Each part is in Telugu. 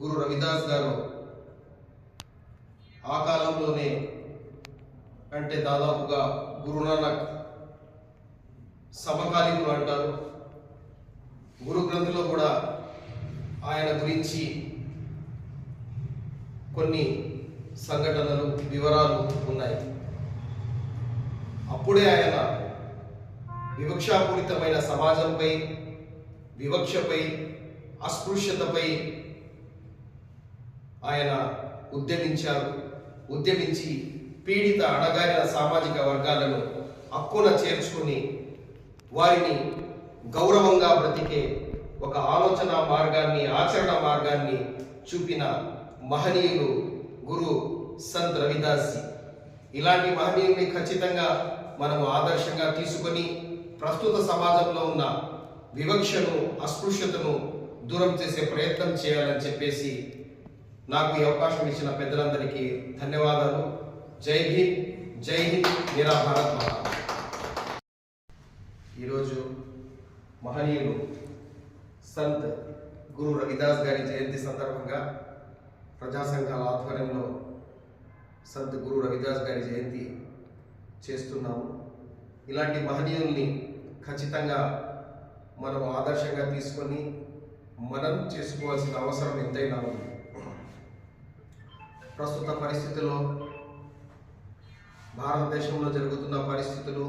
గురు రవిదాస్ గారు ఆ కాలంలోనే అంటే దాదాపుగా గురునానక్ సమకాలీనులు అంటారు. గురు గ్రంథిలో కూడా ఆయన గురించి కొన్ని సంఘటనలు వివరాలు ఉన్నాయి. అప్పుడే ఆయన వివక్షాపూరితమైన సమాజంపై వివక్షపై అస్పృశ్యతపై ఆయన ఉద్యమించారు. ఉద్యమించి పీడిత అణగారిన సామాజిక వర్గాలను హక్కున చేర్చుకుని వారిని గౌరవంగా బ్రతికే ఒక ఆలోచన మార్గాన్ని ఆచరణ మార్గాన్ని చూపిన మహనీయులు గురు సంత్ రవిదాస్. ఇలాంటి మహనీయుల్ని ఖచ్చితంగా మనము ఆదర్శంగా తీసుకొని ప్రస్తుత సమాజంలో ఉన్న వివక్షను అస్పృశ్యతను దూరం చేసే ప్రయత్నం చేయాలని చెప్పేసి నాకు ఈ అవకాశం ఇచ్చిన పెద్దలందరికీ ధన్యవాదాలు. జై హింద్ జై హింద్ నిరాభారత్ మహా ఈరోజు మహనీయులు సంత్ గురు రవిదాస్ గారి జయంతి సందర్భంగా ప్రజా సంఘాల ఆధ్వర్యంలో సంత్ గురు రవిదాస్ గారి జయంతి చేస్తున్నాము. ఇలాంటి మహనీయుల్ని ఖచ్చితంగా మనం ఆదర్శంగా తీసుకొని మనం చేసుకోవాల్సిన అవసరం ఎంతైనా ఉంది. ప్రస్తుత పరిస్థితుల్లో భారతదేశంలో జరుగుతున్న పరిస్థితులు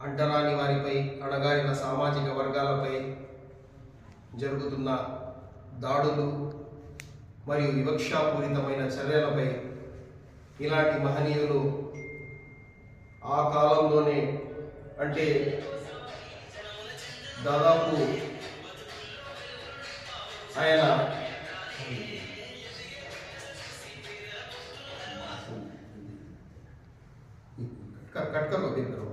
అంటరాని వారిపై అణగారిన సామాజిక వర్గాలపై జరుగుతున్న దాడులు మరియు వివక్షాపూరితమైన చర్యలపై ఇలాంటి మహనీయులు ఆ కాలంలోనే అంటే దాదాపు ఆయన కట్ కట్ కర్ लो फिर करो